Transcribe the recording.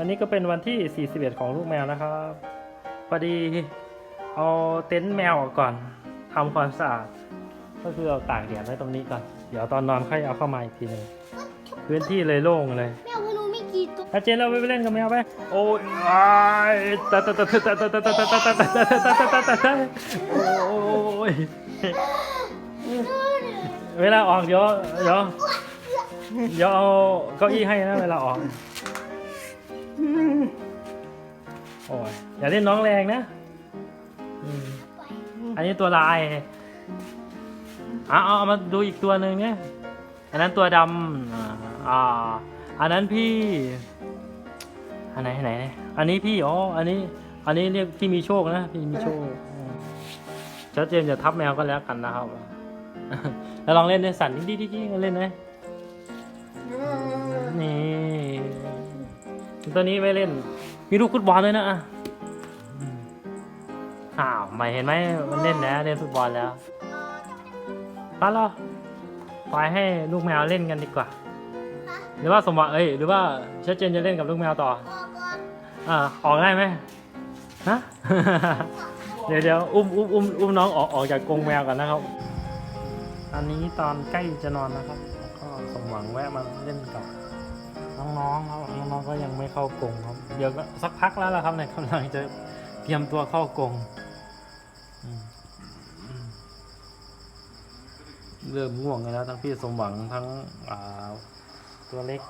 อันนี้ก็เป็นวันที่ 41 ของลูกแมวนะครับพอดีเอาเต็นท์แมวออกก่อนทำความสะอาด ก็คือเอาตากแดดไว้ตรงนี้ก่อน เดี๋ยวตอนนอนค่อยเอาเข้ามาอีกทีหนึงพื้นที่เลยโล่งเลยแมวพนูมีกี่ตัวอาเจนเราไปเล่นกับแมวไปโอ้ยอ้ายตะตะตะตะตะตะตะตะตะตะตะตะตะตะตะตะโอ้ยเวลาออกเดี๋ยวเดี๋ยวเดี๋ยวเอาเก้าอี้ให้นะเวลาออก โอ้ยอย่าเล่นน้องแรงนะอืมอันนี้ตัวลายเอาเอาเอามาดูอีกตัวหนึ่งเนี่ย อันนั้นตัวดำอ่าอ่าอันนั้นพี่ อันไหนอันไหนเนี่ยอันนี้พี่ อ๋อ อันนี้ อันนี้เรียกพี่มีโชคนะ พี่มีโชคอืมชัดเจนจะทับแมวก็แล้วกันนะครับ แล้วลองเล่นด้วยสั่นดิ๊กดิ๊กดิ๊กดิ๊กเล่นไหม ตัวนี้ไม่เล่น มีลูกฟุตบอลด้วยนะอะอ้าวไม่เห็นไหมมันเล่นแล้วเล่นฟุตบอลแล้วไปแล้วปล่อยให้ลูกแมวเล่นกันดีกว่า หรือว่าสมหวังเอ้ยหรือว่าชัดเจนจะเล่นกับลูกแมวต่อออกก่อนอ่าออกได้ไหมฮะเดี๋ยวเดี๋ยวอุ้มอุ้มอุ้มอุ้มน้องออกออกจากกรงแมวกันนะครับ อันนี้ตอนใกล้จะนอนนะครับ ก็สมหวังแวะมาเล่นกับน้องๆครับ น้องๆก็ยังไม่เข้ากรงครับ เดี๋ยวก็สักพักแล้วละครับเนี่ยกำลังจะเตรียมตัวเข้ากรงเริ่มง่วงกันแล้วทั้งพี่สมหวังทั้งตัวเล็ก